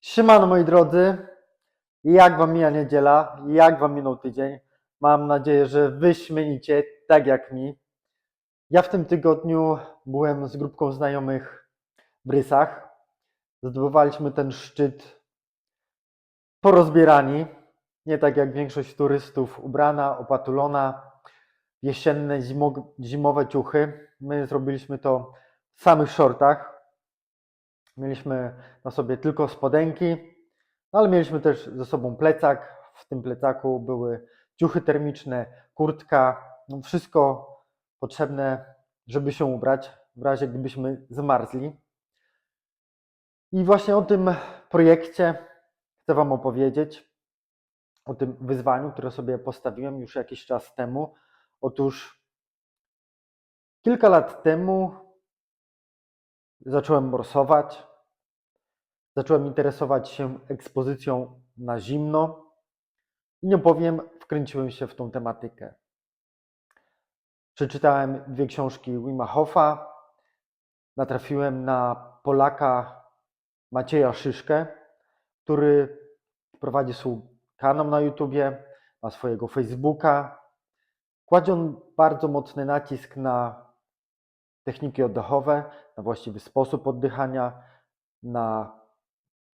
Siemano moi drodzy, jak wam mija niedziela, jak wam minął tydzień? Mam nadzieję, że wyśmienicie, tak jak mi. Ja w tym tygodniu byłem z grupką znajomych w Rysach. Zdobywaliśmy ten szczyt porozbierani, nie tak jak większość turystów, ubrana, opatulona, jesienne, zimo, zimowe ciuchy. My zrobiliśmy to w samych shortach. Mieliśmy na sobie tylko spodenki, no ale mieliśmy też ze sobą plecak. W tym plecaku były ciuchy termiczne, kurtka, no wszystko potrzebne, żeby się ubrać w razie gdybyśmy zmarzli. I właśnie o tym projekcie chcę Wam opowiedzieć, o tym wyzwaniu, które sobie postawiłem już jakiś czas temu. Otóż kilka lat temu zacząłem morsować, zacząłem interesować się ekspozycją na zimno i nie powiem, wkręciłem się w tą tematykę. Przeczytałem dwie książki Wima Hofa, natrafiłem na Polaka Macieja Szyszkę, który prowadzi swój kanał na YouTubie, ma swojego Facebooka. Kładzie on bardzo mocny nacisk na techniki oddechowe, na właściwy sposób oddychania, na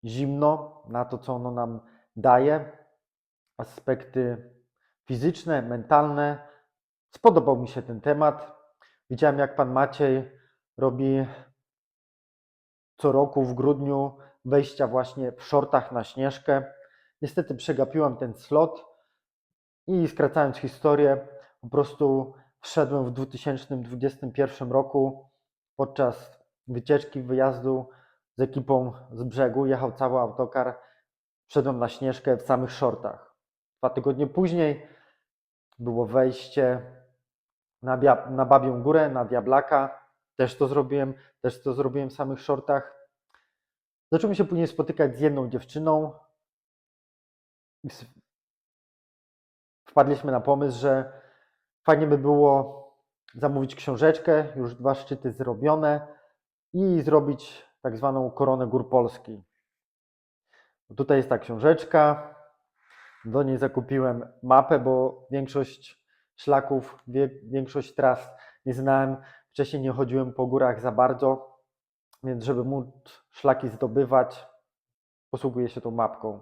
zimno, na to, co ono nam daje, aspekty fizyczne, mentalne. Spodobał mi się ten temat. Widziałem, jak pan Maciej robi co roku w grudniu wejścia właśnie w shortach na śnieżkę. Niestety przegapiłem ten slot i skracając historię, po prostu wszedłem w 2021 roku podczas wycieczki, wyjazdu z ekipą z brzegu. Jechał cały autokar. Wszedłem na śnieżkę w samych shortach. Dwa tygodnie później było wejście na, na Babią Górę, na Diablaka. Też to zrobiłem, też to zrobiłem w samych shortach. Zacząłem się później spotykać z jedną dziewczyną. Wpadliśmy na pomysł, że fajnie by było zamówić książeczkę, już dwa szczyty zrobione i zrobić tak zwaną koronę gór Polski. Tutaj jest ta książeczka. Do niej zakupiłem mapę, bo większość szlaków, większość tras nie znałem. Wcześniej nie chodziłem po górach za bardzo, więc żeby móc szlaki zdobywać, posługuję się tą mapką.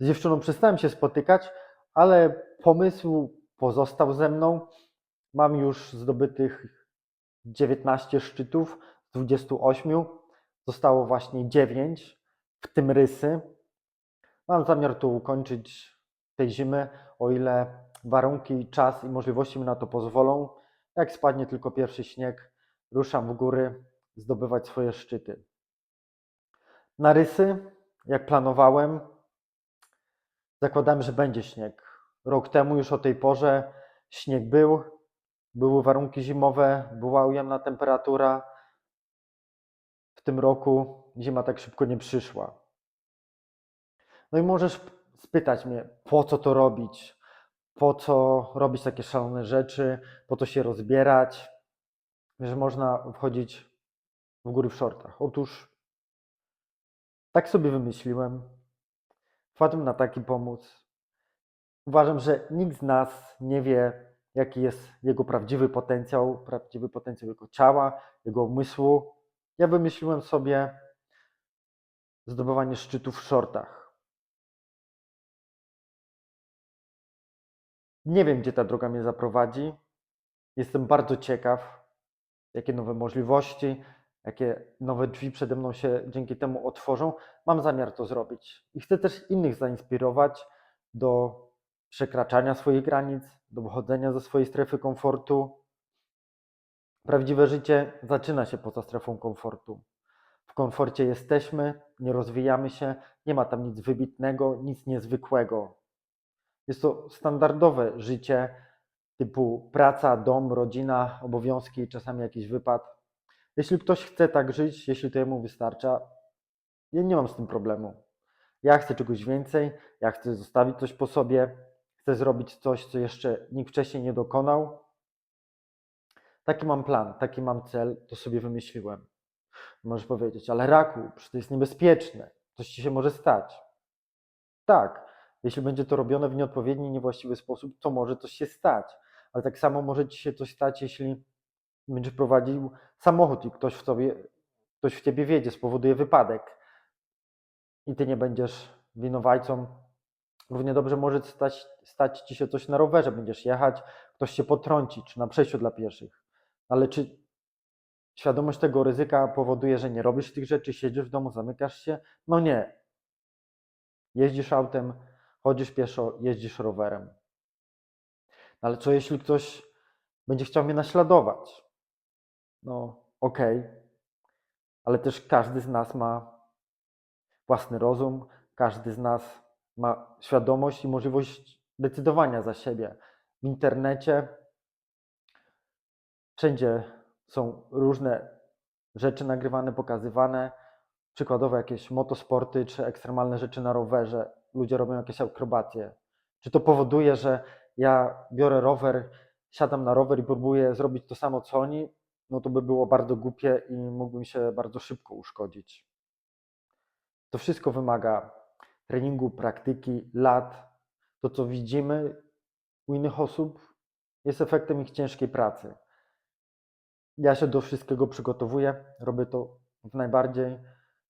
Z dziewczyną przestałem się spotykać, ale pomysł pozostał ze mną. Mam już zdobytych 19 szczytów z 28. Zostało właśnie 9, w tym rysy. Mam zamiar to ukończyć tej zimy, o ile warunki, czas i możliwości mi na to pozwolą. Jak spadnie tylko pierwszy śnieg, ruszam w góry zdobywać swoje szczyty. Na rysy, jak planowałem, zakładałem, że będzie śnieg. Rok temu już o tej porze śnieg był, były warunki zimowe, była ujemna temperatura. W tym roku zima tak szybko nie przyszła. No i możesz spytać mnie, po co to robić? Po co robić takie szalone rzeczy? Po co się rozbierać? Że można wchodzić w góry w shortach. Otóż tak sobie wymyśliłem. Wpadłem na taki pomysł. Uważam, że nikt z nas nie wie, jaki jest jego prawdziwy potencjał, prawdziwy potencjał jego ciała, jego umysłu. Ja wymyśliłem sobie zdobywanie szczytów w shortach. Nie wiem, gdzie ta droga mnie zaprowadzi. Jestem bardzo ciekaw, jakie nowe możliwości, jakie nowe drzwi przede mną się dzięki temu otworzą. Mam zamiar to zrobić i chcę też innych zainspirować do przekraczania swoich granic, do wychodzenia ze swojej strefy komfortu. Prawdziwe życie zaczyna się poza strefą komfortu. W komforcie jesteśmy, nie rozwijamy się, nie ma tam nic wybitnego, nic niezwykłego. Jest to standardowe życie typu praca, dom, rodzina, obowiązki, czasami jakiś wypad. Jeśli ktoś chce tak żyć, jeśli to jemu wystarcza, ja nie mam z tym problemu. Ja chcę czegoś więcej, ja chcę zostawić coś po sobie, chcę zrobić coś, co jeszcze nikt wcześniej nie dokonał. Taki mam plan, taki mam cel, to sobie wymyśliłem. Możesz powiedzieć, ale raku, to jest niebezpieczne. coś ci się może stać. Tak, jeśli będzie to robione w nieodpowiedni, niewłaściwy sposób, to może coś się stać. Ale tak samo może ci się coś stać, jeśli będziesz prowadził samochód i ktoś w tobie, ktoś w ciebie wiedzie, spowoduje wypadek i ty nie będziesz winowajcą. Równie dobrze może stać, stać ci się coś na rowerze, będziesz jechać, ktoś cię potrąci, czy na przejściu dla pieszych. Ale czy świadomość tego ryzyka powoduje, że nie robisz tych rzeczy, siedzisz w domu, zamykasz się? No nie. Jeździsz autem, chodzisz pieszo, jeździsz rowerem. Ale co jeśli ktoś będzie chciał mnie naśladować? No, okej, ale też każdy z nas ma własny rozum, każdy z nas ma świadomość i możliwość decydowania za siebie. W internecie wszędzie są różne rzeczy nagrywane, pokazywane. Przykładowo jakieś motosporty czy ekstremalne rzeczy na rowerze. Ludzie robią jakieś akrobacje. Czy to powoduje, że ja biorę rower, siadam na rower i próbuję zrobić to samo co oni? No to by było bardzo głupie i mógłbym się bardzo szybko uszkodzić. To wszystko wymaga treningu, praktyki, lat. To, co widzimy u innych osób, jest efektem ich ciężkiej pracy. Ja się do wszystkiego przygotowuję, robię to w najbardziej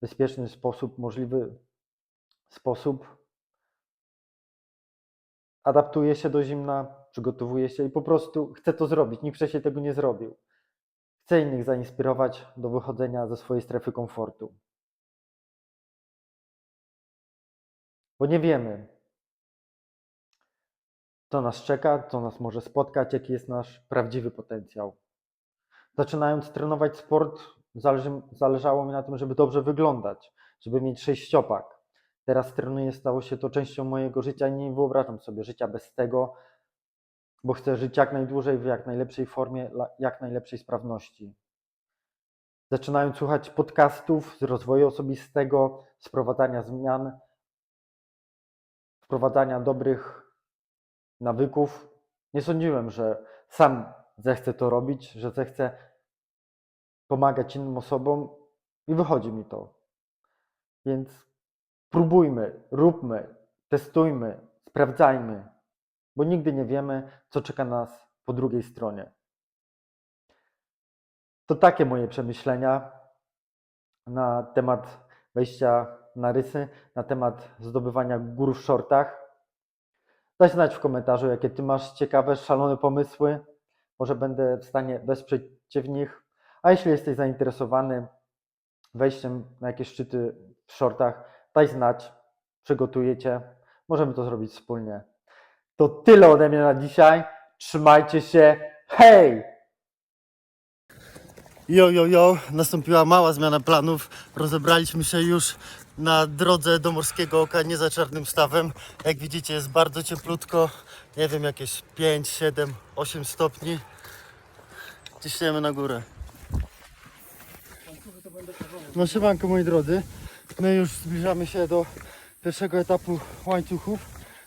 bezpieczny sposób, możliwy sposób. Adaptuję się do zimna, przygotowuję się i po prostu chcę to zrobić. Nikt wcześniej tego nie zrobił. Chcę innych zainspirować do wychodzenia ze swojej strefy komfortu. Bo nie wiemy, co nas czeka, co nas może spotkać, jaki jest nasz prawdziwy potencjał. Zaczynając trenować sport, zależy, zależało mi na tym, żeby dobrze wyglądać, żeby mieć sześciopak. Teraz trenuję, stało się to częścią mojego życia i nie wyobrażam sobie życia bez tego, bo chcę żyć jak najdłużej, w jak najlepszej formie, jak najlepszej sprawności. Zaczynając słuchać podcastów z rozwoju osobistego, sprowadzania zmian, wprowadzania dobrych nawyków. Nie sądziłem, że sam zechcę to robić, że zechcę pomagać innym osobom i wychodzi mi to. Więc próbujmy, róbmy, testujmy, sprawdzajmy, bo nigdy nie wiemy, co czeka nas po drugiej stronie. To takie moje przemyślenia na temat wejścia na rysy, na temat zdobywania gór w shortach. Daj znać w komentarzu, jakie ty masz ciekawe, szalone pomysły. Może będę w stanie wesprzeć cię w nich. A jeśli jesteś zainteresowany wejściem na jakieś szczyty w shortach, daj znać, przygotuję cię. Możemy to zrobić wspólnie. To tyle ode mnie na dzisiaj. Trzymajcie się. Hej! Jo, jo, jo, nastąpiła mała zmiana planów. Rozebraliśmy się już na drodze do Morskiego Oka, nie za czarnym stawem. Jak widzicie, jest bardzo cieplutko. Nie wiem, jakieś 5, 7, 8 stopni. Ciśniemy na górę. No siemanko moi drodzy. My już zbliżamy się do pierwszego etapu łańcuchów.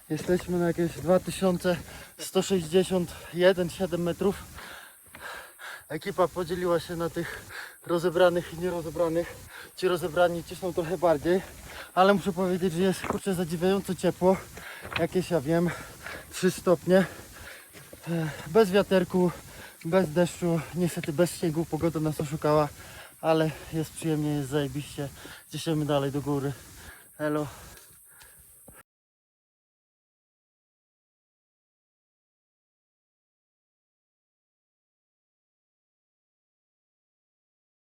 Jesteśmy na jakieś 2161,7 metrów. Ekipa podzieliła się na tych rozebranych i nierozebranych. Ci rozebrani cisną trochę bardziej, ale muszę powiedzieć, że jest kurczę zadziwiająco ciepło. Jakieś ja wiem, 3 stopnie. E, Bez wiaterku, bez deszczu, niestety bez śniegu. Pogoda nas oszukała, ale jest przyjemnie, jest zajebiście. Ciśniemy dalej do góry. Elo.